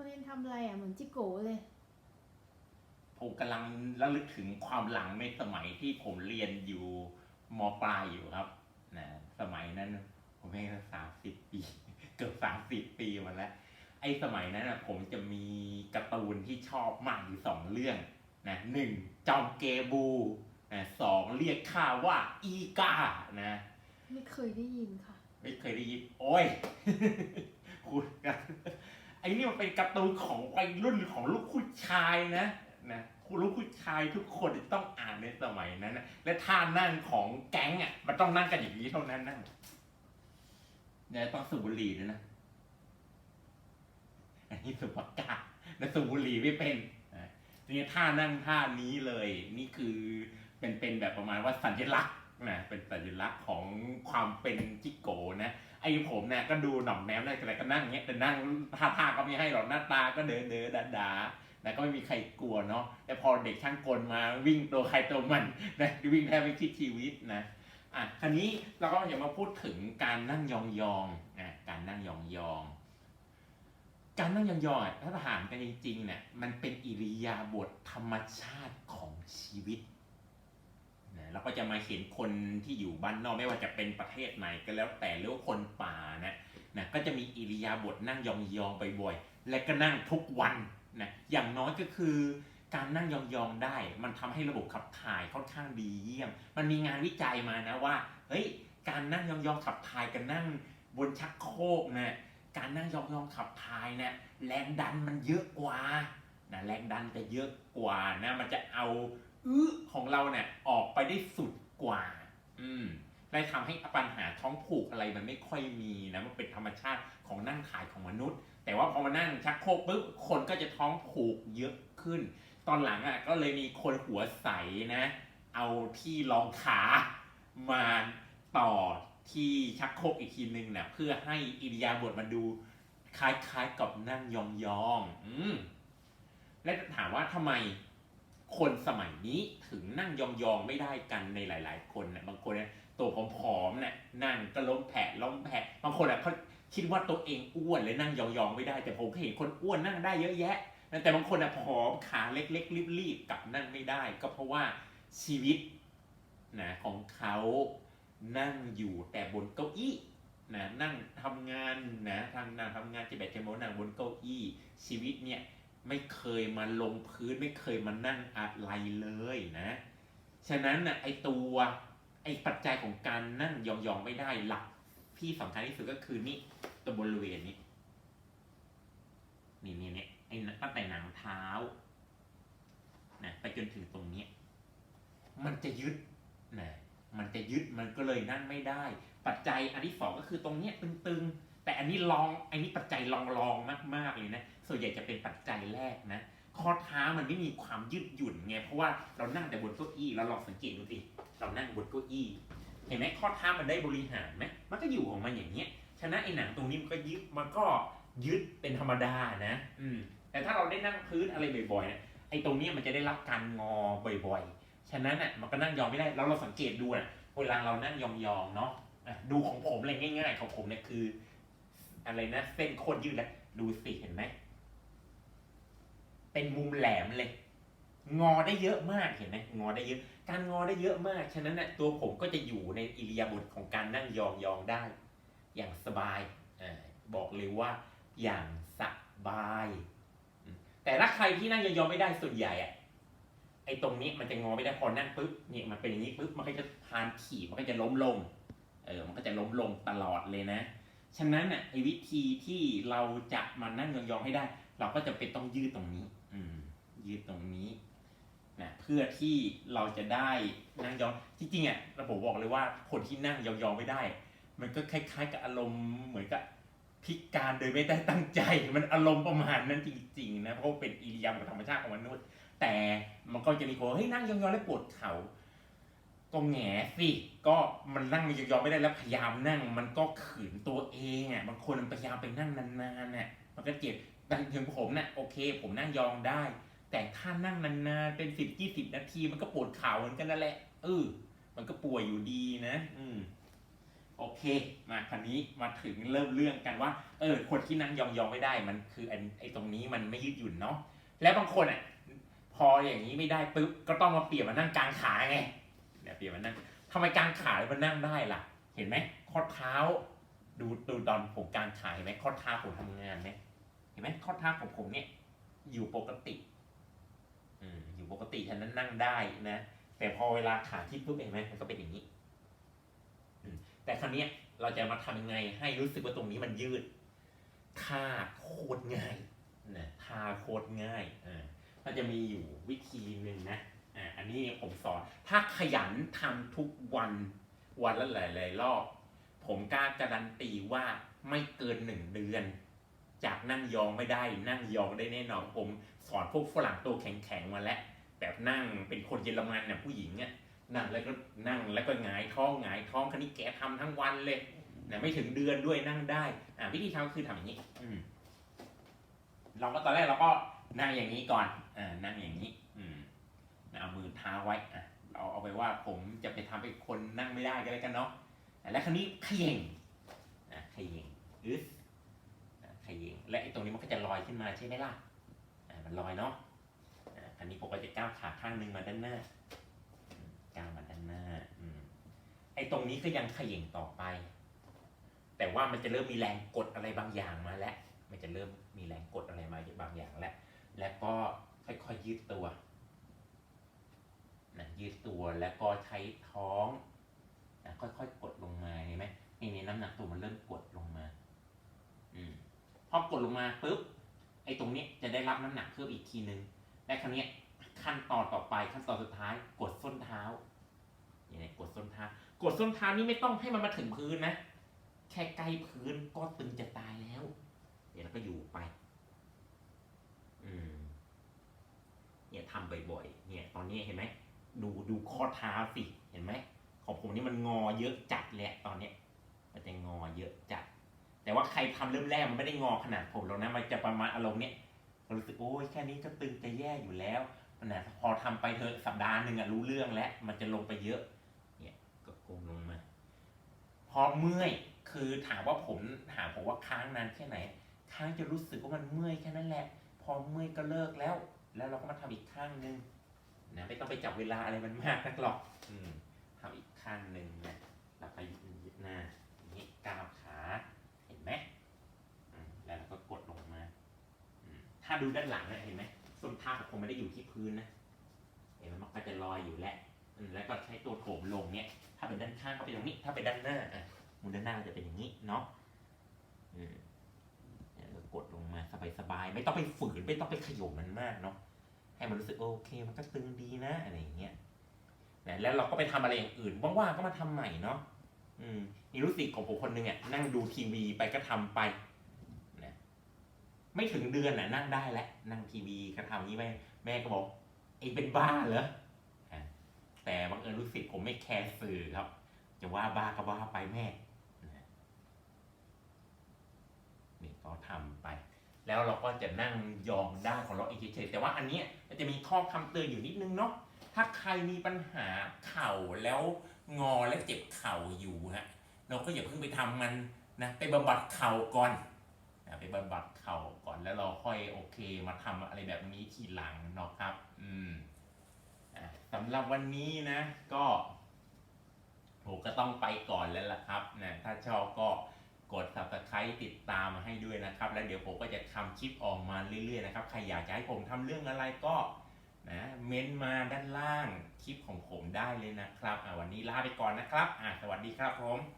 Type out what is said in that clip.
คนเรียนทำอะไรอะเหมือนจิโกะเลย ผมกำลังระลึกถึงความหลังในสมัยที่ผมเรียนอยู่มปลายอยู่ครับนะสมัยนั้นผมไม่สามสิบปี เกือบสามสิบปีมาแล้ว ไอ้สมัยนั้นนะผมจะมีการ์ตูนที่ชอบมากอยู่สองเรื่องนะหนึ่งจอมเกบูนะสองเรียกข้าว่าอีกานะไม่เคยได้ยินค่ะ ไม่เคยได้ยิน โอ้ย คุณกัน ไอ้นี่มันเป็นการ์ตูนของวัยรุ่นของลูกผู้ชายนะนะลูกผู้ชายทุกคนต้องอ่านในสมัยนั้นนะและท่านั่งของแก๊งอะมันต้องนั่งกันอย่างนี้เท่านั้นนะเนี่ยต้องสูบบุหรี่ด้วยนะ อันนี้สูบปากกาและสูบบุหรี่ไม่เป็นนะนี่ท่านั่งท่านี้เลย นี่คือเป็นเป็นแบบประมาณว่าสัญลักษณ์ นะเป็นสัญลักษณ์ของความเป็นจิโกนะ ไอ้ผมเนี่ยก็ดูหน่อมแนมได้แต่ก็นั่งอย่างเงี้ยแต่นั่งท่าทางก็ไม่ให้หรอกหน้าตาก็เด๋อเด๋อดาดาแล้วก็ไม่มีใครกลัวเนาะแต่พอเด็กช่างกลมาวิ่งตัวใครตัวมันนะวิ่งแทบไม่คิดชีวิตนะอะคราวนี้เราก็จะมาพูดถึงการนั่งยองๆนะการนั่งยองๆการนั่งยองๆถ้าถามกันจริงๆเนี่ยมันเป็นอิริยาบถธรรมชาติของชีวิต เราก็จะมาเห็นคนที่อยู่บ้านนอกไม่ว่าจะเป็นประเทศไหนก็แล้วแต่หรือว่าคนป่านะนะก็จะมีอิริยาบถนั่งยองๆบ่อยๆและก็นั่งทุกวันนะอย่างน้อยก็คือการนั่งยองๆได้ มันทำให้ระบบขับถ่ายค่อนข้างดีเยี่ยม มันมีงานวิจัยมานะว่าเฮ้ยการนั่งยองๆขับถ่ายกับนั่งบนชักโครกนะการนั่งยองๆขับถ่ายนะแรงดันมันเยอะกว่านะแรงดันจะเยอะกว่านะมันจะเอา อื้อของเราเนี่ยออกไปได้สุดกว่า อืมได้ทำให้ปัญหาท้องผูกอะไรมันไม่ค่อยมีนะมันเป็นธรรมชาติของนั่งขายของมนุษย์ แต่ว่าพอมานั่งชักโครกปุ๊บคนก็จะท้องผูกเยอะขึ้น ตอนหลังอะก็เลยมีคนหัวใสนะ เอาที่รองขามาต่อที่ชักโครกอีกทีนึงเนี่ยเพื่อให้อิริยาบถมันดูคล้ายๆกับนั่งยองๆอืมและถามว่าทำไม คนสมัยนี้ถึงนั่งยองๆไม่ได้กันในหลาย ๆ คนนะบางคนเนี่ยตัวผอมๆเนี่ยนั่งก็ล้มแผะล้มแผะบางคนอะเขาคิดว่าตัวเองอ้วนเลยนั่งยองๆไม่ได้ แต่ผมก็เห็นคนอ้วนนั่งได้เยอะแยะแต่บางคนอะผอมขาเล็กๆรีบๆกลับนั่งไม่ได้ ก็เพราะว่าชีวิตนะของเขานั่งอยู่แต่บนเก้าอี้นะนั่งทำงานนะทำงานทำงานจะแบบจะโมนั่งบนเก้าอี้ชีวิตเนี่ย ไม่เคยมาลงพื้นไม่เคยมานั่งอะไรเลยนะ ฉะนั้นน่ะไอตัวไอปัจจัยของการนั่งยองๆไม่ได้หลักที่สำคัญที่สุดก็คือนี่ตัวบริเวณนี้นี่นี่เนี่ยไอ้ตั้งแต่หนังเท้านะไปจนถึงตรงเนี้ยมันจะยึดนะมันจะยึดมันก็เลยนั่งไม่ได้ ปัจจัยอันที่สองก็คือตรงเนี้ยตึงๆ แต่อันนี้ลองอันนี้ปัจจัยลองลองๆมาก ๆ เลยนะ ส่วนใหญ่จะเป็นปัจจัยแรกนะข้อเท้ามันไม่มีความยืดหยุ่นไงเพราะว่าเรานั่งแต่บนเก้าอี้เราลองสังเกตดูสิเรานั่งบนเก้าอี้ เห็นไหมข้อเท้ามันได้บริหารไหมมันก็อยู่ของมันอย่างเงี้ยฉะนั้นไอ้หนังตรงนี้มันก็ยึดมันก็ยึดเป็นธรรมดานะ อืมแต่ถ้าเราได้นั่งพื้นอะไรบ่อยๆเนี่ยไอ้ตรงนี้มันจะได้รับการงอบ่อยๆ ฉะนั้นอะมันก็นั่งยองไม่ได้เราเราสังเกตดูนะเวลาเรานั่งยองๆเนาะอะดูของผมเลยง่าย ๆ ของผมเนี่ยคือ อะไรนะ เส้นโคตรยืดแล้วดูสิเห็นไหม เป็นมุมแหลมเลย งอได้เยอะมากเห็นไหมงอได้เยอะ การงอได้เยอะมาก ฉะนั้นน่ะตัวผมก็จะอยู่ในอิริยาบถของการนั่งยองยองๆได้ อย่างสบายอบอกเลยว่า อย่างสบาย แต่ถ้าใครที่นั่งยองๆไม่ได้ส่วนใหญ่อะไอ้ตรงนี้มันจะงอไม่ได้พอนั่งปุ๊บเนี่ยมันเป็นอย่างนี้ปุ๊บมันก็จะพานขี่มันก็จะล้มลง เออ มันก็จะล้มลงตลอดเลยนะ ฉะนั้นอะไอ้วิธีที่เราจะมานั่งยองๆให้ได้ เราก็จะเป็นต้องยืดตรงนี้ อืมยืดตรงนี้นะเพื่อที่เราจะได้นั่งยองจริงๆอะระบบบอกเลยว่าคนที่นั่งยองๆไม่ได้ มันก็คล้าย ๆ กับอารมณ์เหมือนกับพิการโดยไม่ได้ตั้งใจ มันอารมณ์ประมาณนั้นจริงๆนะเพราะเป็นอิริยาบถธรรมชาติของมนุษย์ แต่มันก็จะมีคนเฮ้ยนั่งยองๆแล้วปวดเข่า ก็แงสิก็มันนั่งยองๆไม่ได้แล้วพยายามนั่ง มันก็ขืนตัวเองอะบางคนมันพยายามไปนั่งนานๆน่ะมันก็เจ็บแต่ถึงผมน่ะโอเค ผมนั่งยองได้ แต่ถ้านั่งนานๆเป็นสิบยี่สิบนาที มันก็ปวดเข่าเหมือนกันนั่นแหละเออมันก็ป่วยอยู่ดีนะ อืมโอเค มาคันนี้มาถึงเริ่มเรื่องกันว่า เออ คนที่นั่งยองๆไม่ได้มันคือไอ้ไอ้ตรงนี้มันไม่ยืดหยุ่นเนาะแล้วบางคนอะพออย่างนี้ไม่ได้ปุ๊บก็ต้องมาเปลี่ยนมานั่งกลางขาไง เปลี่ยนมานั่งทำไมกลางขาแล้วมันนั่งได้ล่ะ เห็นไหมข้อเท้า ดูดูตอนผมกลางขาเห็นไหมข้อเท้าผมทำงานไหมเห็นไหมข้อเท้าของผมเนี่ย อยู่ปกติอืมอยู่ปกติฉะนั้นนั่งได้นะแต่พอเวลาขาที่ปุ๊บเห็นไหมมันก็เป็นอย่างนี้แต่ครั้งนี้เราจะมาทำยังไงให้รู้สึกว่าตรงนี้มันยืดท่าโคตรง่ายนะท่าโคตรง่ายอ่ามันจะมีอยู่วิธีหนึ่งนะ อันนี้ผมสอน ถ้าขยันทำทุกวันวันละหลาย ๆ รอบ ผมกล้าการันตีว่าไม่เกินหนึ่งเดือน จากนั่งยองไม่ได้นั่งยองได้แน่นอนผมสอนพวกฝรั่งตัวแข็ง ๆ มาแล้ว แบบนั่งเป็นคนเยอรมันน่ะผู้หญิงเนี่ยนั่งแล้วก็นั่งแล้วก็หงายท้องหงายท้องคันนี้แกทำทั้งวันเลยนะไม่ถึงเดือนด้วยนั่งได้ อ่าวิธีทำคือทำอย่างนี้ อืมเราก็ตอนแรกเราก็นั่งอย่างนี้ก่อนอ่านั่งอย่างนี้ อืม เอามือเท้าไว้อะเราเอาไปว่าผมจะไปทำเป็นคนนั่งไม่ได้ก็แล้วกันเนาะแล้วคราวนี้ขย่งอะขย่งอึดอะขย่งและไอ้ตรงนี้มันก็จะลอยขึ้นมาใช่ไหมล่ะอะมันลอยเนาะอันนี้ผมก็จะก้าวขาข้างหนึ่งมาด้านหน้าก้าวมาด้านหน้าอืไอ้ตรงนี้ก็ยังขย่งต่อไป แต่ว่ามันจะเริ่มมีแรงกดอะไรบางอย่างมาแล้วมันจะเริ่มมีแรงกดอะไรมาบางอย่างแล้ว แล้วก็ค่อยๆยืดตัว นะยืดตัวแล้วก็ใช้ท้องนะค่อยๆกดลงมาเห็นไหมนี่นี่น้ำหนักตัวมันเริ่มกดลงมาอืมพอกดลงมาปุ๊บไอ้ตรงนี้จะได้รับน้ำหนักเพิ่มอีกทีนึงและครั้งนี้ขั้นตอนต่อไปขั้นตอนสุดท้าย กดส้นเท้าอย่างนี้กดส้นเท้า กดส้นเท้านี่ไม่ต้องให้มันมาถึงพื้นนะแค่ใกล้พื้นก็ตึงจะตายแล้วเดี๋ยวเราก็อยู่ไป อืมเนี่ยทำบ่อยๆ เนี่ย ตอนนี้เห็นไหม ดูดูข้อเท้าสิ เห็นไหม ของผมนี่มันงอเยอะจัดแหละตอนเนี้ย มันจะงอเยอะจัด แต่ว่าใครทำเริ่มแรกมันไม่ได้งอขนาดผมแล้วนะ มันจะประมาณอารมณ์เนี้ยรู้สึกโอ้ยแค่นี้ก็ตึงจะแย่อยู่แล้วนะพอทำไปเถอะสัปดาห์หนึ่งอะรู้เรื่องแล้ว มันจะลงไปเยอะ เนี่ยก็โกงลงมา พอเมื่อยคือถามว่าผมถามผมว่าค้างนานแค่ไหน ค้างจะรู้สึกว่ามันเมื่อยแค่นั้นแหละ พอเมื่อยก็เลิกแล้ว แล้วเราก็มาทำอีกข้างหนึ่ง นะไม่ต้องไปจับเวลาอะไรมันมากนักหรอกอืมทำอีกข้างหนึ่งนะแล้วก็ยืดหน้าอย่างนี้ก้าวขาเห็นไหมแล้วเราก็กดลงมาถ้าดูด้านหลังเนี่ยเห็นไหมส้นเท้าของผมไม่ได้อยู่ที่พื้นนะเห็นไหมมันก็จะลอยอยู่แหละแล้วก็ใช้ตัวโถมลงเนี่ย ถ้าเป็นด้านข้างก็เป็นอย่างนี้ ถ้าเป็นด้านหน้าอะมุมด้านหน้าจะเป็นอย่างนี้เนาะอืมเรากดลงมาสบายๆไม่ต้องไปฝืนไม่ต้องไปขยมมันมากเนาะ ให้มันรู้สึกโอเค มันก็ตึงดีนะอะไรอย่างเงี้ยนะแล้วเราก็ไปทำอะไรอย่างอื่นว่างๆก็มาทำใหม่เนาะอืมีรู้สึกของผมคนหนึ่งอะนั่งดูทีวีไปก็ทำไปไม่ถึงเดือนน่ะนั่งได้แล้วนั่งทีวีก็ทำอย่างนี้ไปแม่ก็บอกไอ้เป็นบ้าเหรอแต่บังเอิญรู้สึกผมไม่แคร์สื่อครับ จะว่าบ้าก็ว่าไปแม่นะนี่ก็ทำไป แล้วเราก็จะนั่งยองได้ของเราเองเฉยๆแต่ว่าอันเนี้ยมันจะมีข้อคำเตือนอยู่นิดนึงเนาะถ้าใครมีปัญหาเข่าแล้วงอและเจ็บเข่าอยู่ฮะเราก็อย่าเพิ่งไปทำมันนะไปบำบัดเข่าก่อนนะไปบำบัดเข่าก่อนแล้วเราค่อยโอเคมาทำอะไรแบบนี้ทีหลังเนาะครับ อืมสำหรับวันนี้นะก็ผมก็ต้องไปก่อนแล้วล่ะครับนะถ้าชอบก็ กด subscribe ติดตามมาให้ด้วยนะครับ แล้วเดี๋ยวผมก็จะทำคลิปออกมาเรื่อยๆนะครับ ใครอยากจะให้ผมทำเรื่องอะไรก็นะเม้นมาด้านล่างคลิปของผมได้เลยนะครับอะวันนี้ลาไปก่อนนะครับ สวัสดีครับผม